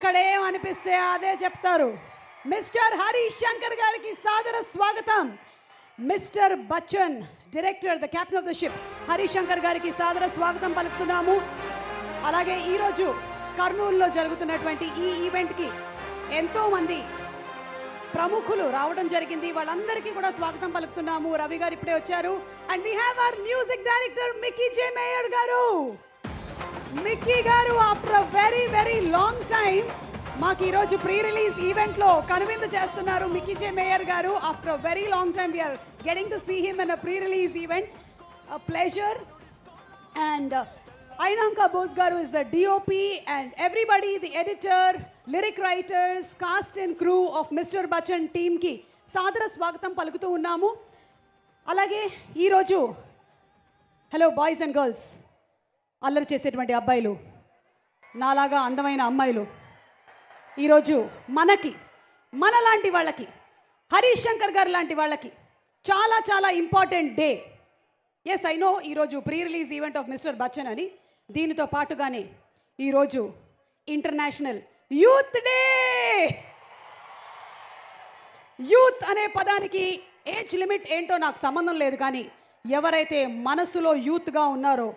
ఇక్కడేమనిపిస్తే అదే చెప్తారు. మిస్టర్ హరీష్ శంకర్ గారికి సాదర స్వాగతం. Mister Bachchan director the captain of the ship Harish Shankar గారికి సాదర స్వాగతం పలుకుతున్నాము. అలాగే ఈరోజు కర్నూలులో జరుగుతున్నటువంటి ఈ ఈవెంట్కి ఎంతో మంది ప్రముఖులు రావడం జరిగింది. వాళ్ళందరికీ కూడా స్వాగతం పలుకుతున్నాము. రవి గారు ఇప్పుడే వచ్చారు. And we have our music director Mickey J Meyer గారు. మిక్కీ గారు after very very long time మాకు ఈరోజు ప్రీ రిలీజ్ ఈవెంట్లో కనువిందు చేస్తున్నారు మిక్కీ మేయర్ గారు. After a very long time we're getting to see him in a pre release event pleasure and uh, Bose గారు is the DOP and everybody the editor lyric writers cast and crew of mister Bachchan టీమ్కి సాదర స్వాగతం పలుకుతూ ఉన్నాము. అలాగే ఈరోజు hello boys and girls అల్లరి చేసేటువంటి అబ్బాయిలు నాలాగా అందమైన అమ్మాయిలు ఈరోజు మనకి మనలాంటి వాళ్ళకి హరీష్ శంకర్ గారు లాంటి వాళ్ళకి చాలా చాలా important day. Yes I know ఈరోజు pre release event of mister Bachchan అని. దీనితో పాటుగానే ఈరోజు ఇంటర్నేషనల్ యూత్ డే యూత్ అనే పదానికి ఏజ్ లిమిట్ ఏంటో నాకు సంబంధం లేదు కానీ ఎవరైతే మనసులో యూత్గా ఉన్నారో